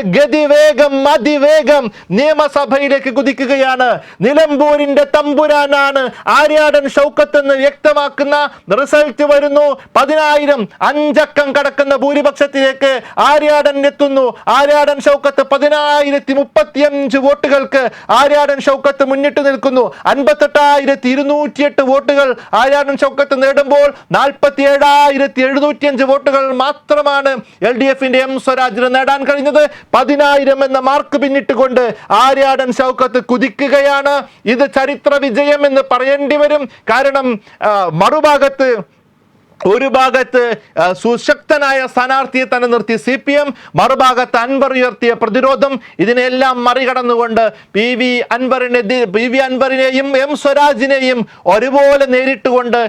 ഗതിവേഗം അതിവേഗം നിയമസഭയിലേക്ക് കുതിക്കുകയാണ്. നിലമ്പൂരിന്റെ തമ്പുരാനാണ് ആര്യാടൻ ഷൗക്കത്ത് എന്ന് വ്യക്തമാക്കുന്ന റിസൾട്ട് വരുന്നു. പതിനായിരം അഞ്ചക്കം കടക്കുന്ന ഭൂരിപക്ഷത്തിലേക്ക് ആര്യാടൻ എത്തുന്നു. ആര്യാടൻ ഷൗക്കത്ത് പതിനായിരത്തി മുപ്പത്തിയഞ്ച് വോട്ടുകൾക്ക് ആര്യാടൻ ഷൗക്കത്ത് മുന്നിട്ട് നിൽക്കുന്നു. അൻപത്തെട്ടായിരത്തി ഇരുന്നൂറ്റിയെട്ട് വോട്ടുകൾ ആര്യാടൻ ഷൗക്കത്ത് നേടുമ്പോൾ നാൽപ്പത്തി ഏഴായിരത്തി എഴുന്നൂറ്റിയഞ്ച് വോട്ടുകൾ മാത്രമാണ് എൽ ഡി എഫിന്റെ എം സ്വരാജിന് നേടാൻ കഴിഞ്ഞത്. പതിനായിരം എന്ന മാർക്ക് പിന്നിട്ടുകൊണ്ട് ആര്യാടൻ ഷൗക്കത്ത് കുതിക്കുകയാണ്. ഇത് ചരിത്ര വിജയം എന്ന് പറയേണ്ടി വരും. കാരണം മറുഭാഗത്ത് ഒരു ഭാഗത്ത് സുശക്തനായ സ്ഥാനാർത്ഥിയെ തന്നെ നിർത്തി സി പി എം മറുഭാഗത്ത് അൻവർ ഉയർത്തിയ പ്രതിരോധം ഇതിനെല്ലാം മറികടന്നുകൊണ്ട് പി വി അൻവറിനെ പി വി അൻവറിനെയും എം സ്വരാജിനെയും ഒരുപോലെ നേരിട്ടുകൊണ്ട്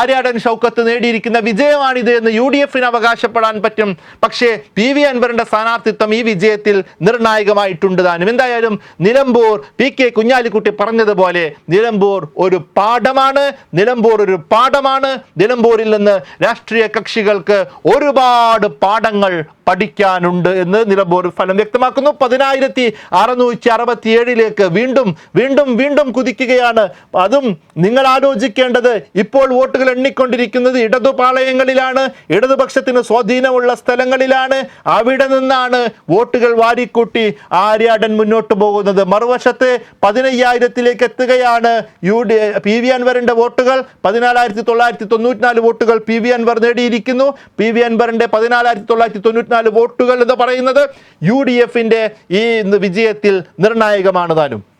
ആര്യാടൻ ഷൗക്കത്ത് നേടിയിരിക്കുന്ന വിജയമാണിത് എന്ന് യു ഡി എഫിന് അവകാശപ്പെടാൻ പറ്റും. പക്ഷേ പി വി അൻവറിന്റെ സ്ഥാനാർത്ഥിത്വം ഈ വിജയത്തിൽ നിർണായകമായിട്ടുണ്ട് താനും. എന്തായാലും നിലമ്പൂർ പി കെ കുഞ്ഞാലിക്കുട്ടി പറഞ്ഞതുപോലെ നിലമ്പൂർ ഒരു പാഠമാണ് നിലമ്പൂർ ഒരു പാഠമാണ് നിലമ്പൂരിൽ നിന്ന് രാഷ്ട്രീയ കക്ഷികൾക്ക് ഒരുപാട് പാഠങ്ങൾ പഠിക്കാനുണ്ട് എന്ന് നിലമ്പൂർ ഫലം വ്യക്തമാക്കുന്നു. പതിനായിരത്തി അറുന്നൂറ്റി അറുപത്തി ഏഴിലേക്ക് വീണ്ടും വീണ്ടും വീണ്ടും കുതിക്കുകയാണ്. അതും നിങ്ങൾ ആലോചിക്കേണ്ടത് ഇപ്പോൾ വോട്ടുകൾ എണ്ണിക്കൊണ്ടിരിക്കുന്നത് ഇടതുപാളയങ്ങളിലാണ് ഇടതുപക്ഷത്തിന് സ്വാധീനമുള്ള സ്ഥലങ്ങളിലാണ്. അവിടെ നിന്നാണ് വോട്ടുകൾ വാരിക്കൂട്ടി ആര്യാടൻ മുന്നോട്ട് പോകുന്നത്. മറുവശത്ത് പതിനയ്യായിരത്തിലേക്ക് എത്തുകയാണ് യു ഡി പി വി അൻവറിന്റെ വോട്ടുകൾ. പതിനാലായിരത്തി തൊള്ളായിരത്തി തൊണ്ണൂറ്റിനാല് വോട്ടുകൾ പി വി അൻവർ നേടിയിരിക്കുന്നു. പി വി അൻവറിന്റെ പതിനാലായിരത്തി തൊള്ളായിരത്തി തൊണ്ണൂറ്റിനാല് വോട്ടുകൾ എന്ന് പറയുന്നത് യു ഡി എഫിന്റെ ഈ വിജയത്തിൽ നിർണായകമാണ് താനും.